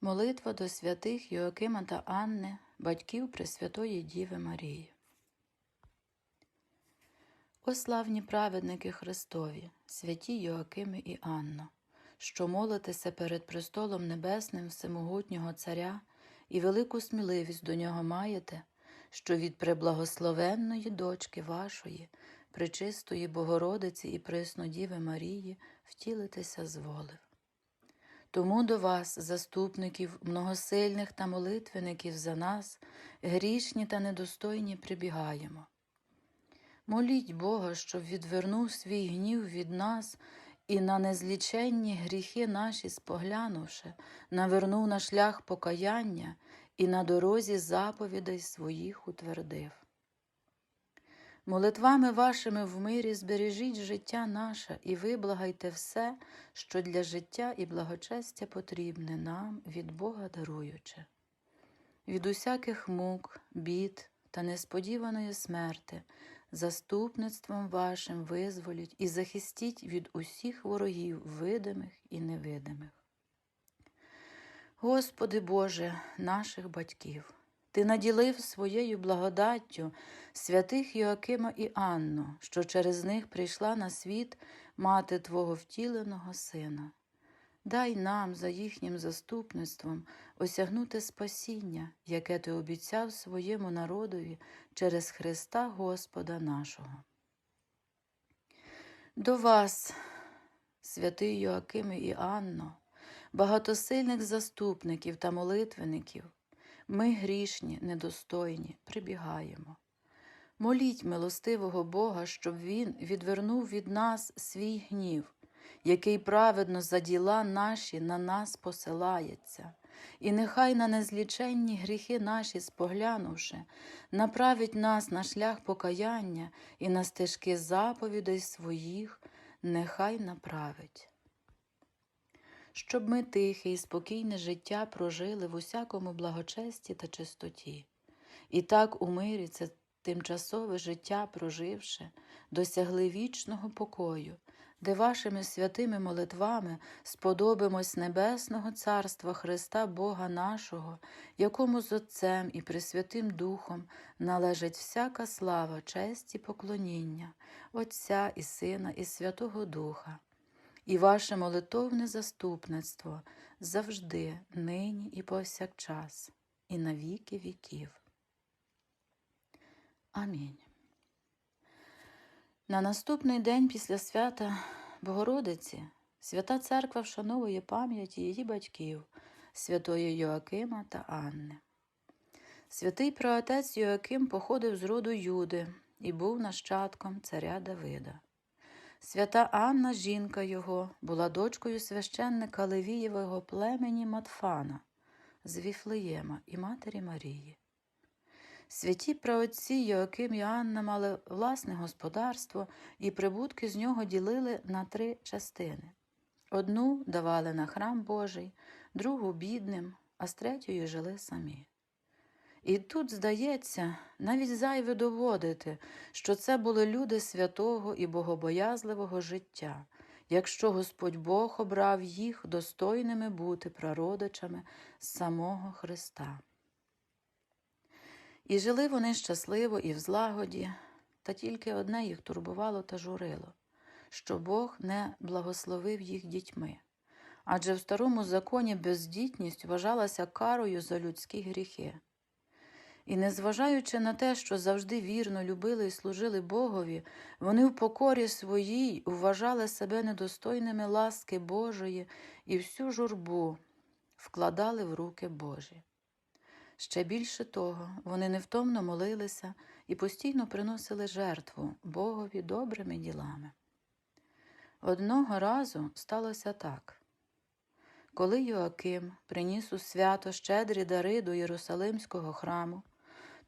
Молитва до святих Йоакима та Анни, батьків Пресвятої Діви Марії. О славні праведники Христові, святі Йоакими і Анно, що молитеся перед престолом Небесним Всемогутнього Царя і велику сміливість до нього маєте, що від преблагословенної дочки вашої, пречистої Богородиці і Преснодіви Марії, втілитися зволив. Тому до вас, заступників, многосильних та молитвеників за нас, грішні та недостойні, прибігаємо. Моліть Бога, щоб відвернув свій гнів від нас і на незліченні гріхи наші споглянувши, навернув на шлях покаяння і на дорозі заповідей своїх утвердив. Молитвами вашими в мирі збережіть життя наше і виблагайте все, що для життя і благочестя потрібне нам від Бога даруючи. Від усяких мук, бід та несподіваної смерти, заступництвом вашим визволіть і захистіть від усіх ворогів, видимих і невидимих. Господи Боже, наших батьків, Ти наділив своєю благодаттю святих Йоакима і Анну, що через них прийшла на світ мати Твого втіленого Сина. Дай нам за їхнім заступництвом осягнути спасіння, яке Ти обіцяв своєму народові через Христа Господа нашого. До вас, святий Йоакиме і Анно, багатосильних заступників та молитвеників, ми грішні, недостойні, прибігаємо. Моліть милостивого Бога, щоб Він відвернув від нас свій гнів, який праведно за діла наші на нас посилається, і нехай на незліченні гріхи наші споглянувши, направить нас на шлях покаяння і на стежки заповідей своїх, нехай направить. Щоб ми тихе і спокійне життя прожили в усякому благочесті та чистоті, і так у мирі це тимчасове життя проживши, досягли вічного покою, де вашими святими молитвами сподобимось Небесного Царства Христа Бога нашого, якому з Отцем і Пресвятим Духом належить всяка слава, честь і поклоніння, Отця і Сина, і Святого Духа. І ваше молитовне заступництво завжди, нині і повсякчас, і на віки віків. Амінь. На наступний день після свята Богородиці Свята Церква вшановує пам'яті її батьків, святої Йоакима та Анни. Святий праотець Йоаким походив з роду Юди і був нащадком царя Давида. Свята Анна, жінка його, була дочкою священника Левієвого племені Матфана з Віфлеєма і матері Марії. Святі праотці Йоаким і Анна мали власне господарство і прибутки з нього ділили на три частини. Одну давали на храм Божий, другу бідним, а з третьою жили самі. І тут, здається, навіть зайве доводити, що це були люди святого і богобоязливого життя, якщо Господь Бог обрав їх достойними бути прародичами самого Христа. І жили вони щасливо і в злагоді, та тільки одне їх турбувало та журило, що Бог не благословив їх дітьми. Адже в старому законі бездітність вважалася карою за людські гріхи. І, незважаючи на те, що завжди вірно любили і служили Богові, вони в покорі своїй вважали себе недостойними ласки Божої і всю журбу вкладали в руки Божі. Ще більше того, вони невтомно молилися і постійно приносили жертву Богові добрими ділами. Одного разу сталося так. Коли Йоаким приніс у свято щедрі дари до Єрусалимського храму,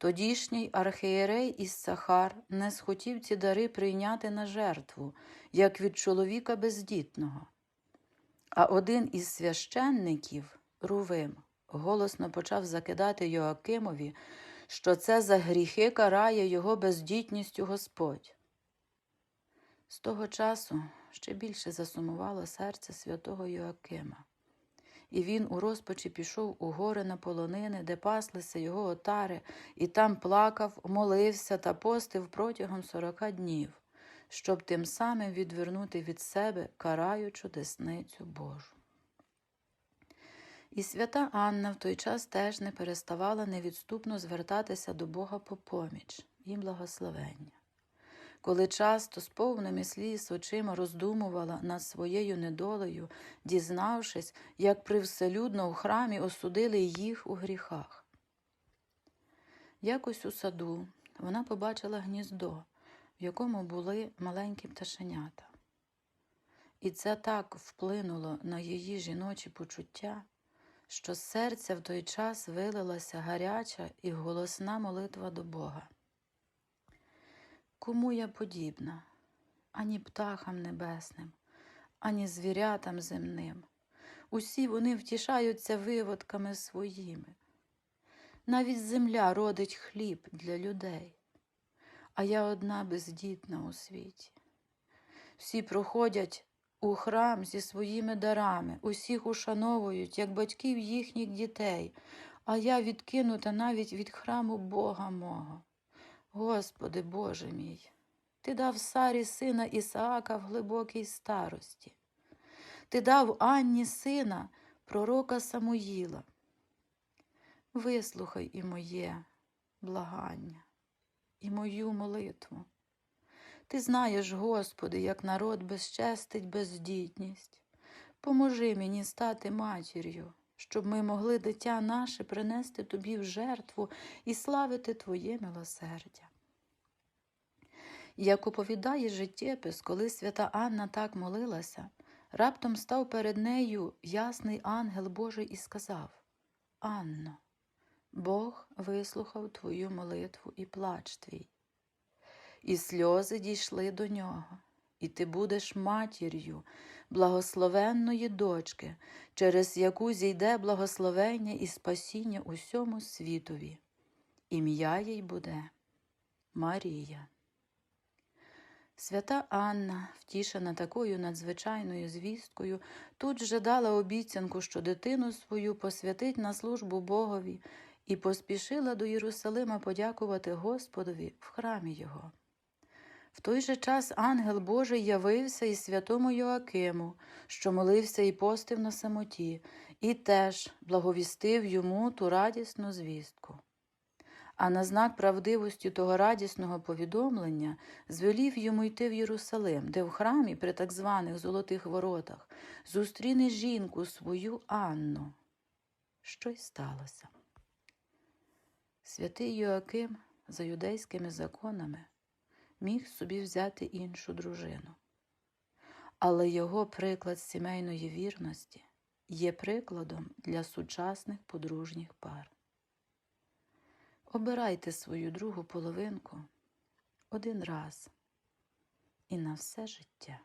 тодішній архієрей із Сахар не схотів ці дари прийняти на жертву, як від чоловіка бездітного. А один із священників, Рувим, голосно почав закидати Йоакимові, що це за гріхи карає його бездітністю Господь. З того часу ще більше засумувало серце святого Йоакима, і він у розпачі пішов у гори на полонини, де паслися його отари, і там плакав, молився та постив протягом сорока днів, щоб тим самим відвернути від себе караючу десницю Божу. І свята Анна в той час теж не переставала невідступно звертатися до Бога по поміч і благословення. Коли часто з повними сліз очима роздумувала над своєю недолею, дізнавшись, як привселюдно в храмі осудили їх у гріхах. Якось у саду вона побачила гніздо, в якому були маленькі пташенята. І це так вплинуло на її жіночі почуття, що серця в той час вилилася гаряча і голосна молитва до Бога. Кому я подібна? Ані птахам небесним, ані звірятам земним. Усі вони втішаються виводками своїми. Навіть земля родить хліб для людей, а я одна бездітна у світі. Всі проходять у храм зі своїми дарами, усіх ушановують, як батьків їхніх дітей, а я відкинута навіть від храму Бога мого. Господи Боже мій, Ти дав Сарі сина Ісаака в глибокій старості. Ти дав Анні сина, пророка Самуїла. Вислухай і моє благання, і мою молитву. Ти знаєш, Господи, як народ безчестить бездітність. Поможи мені стати матір'ю, щоб ми могли дитя наше принести тобі в жертву і славити Твоє милосердя. Як оповідає життєпис, коли свята Анна так молилася, раптом став перед нею ясний ангел Божий і сказав Анно, Бог вислухав твою молитву і плач твій. І сльози дійшли до нього, і ти будеш матір'ю благословенної дочки, через яку зійде благословення і спасіння усьому світові. Ім'я їй буде Марія. Свята Анна, втішена такою надзвичайною звісткою, тут же дала обіцянку, що дитину свою посвятить на службу Богові, і поспішила до Єрусалима подякувати Господові в храмі його. В той же час ангел Божий явився і святому Йоакиму, що молився і постив на самоті, і теж благовістив йому ту радісну звістку. А на знак правдивості того радісного повідомлення звелів йому йти в Єрусалим, де в храмі при так званих золотих воротах зустріне жінку свою Анну. Що й сталося? Святий Йоаким за юдейськими законами міг собі взяти іншу дружину. Але його приклад сімейної вірності є прикладом для сучасних подружніх пар. Обирайте свою другу половинку один раз і на все життя.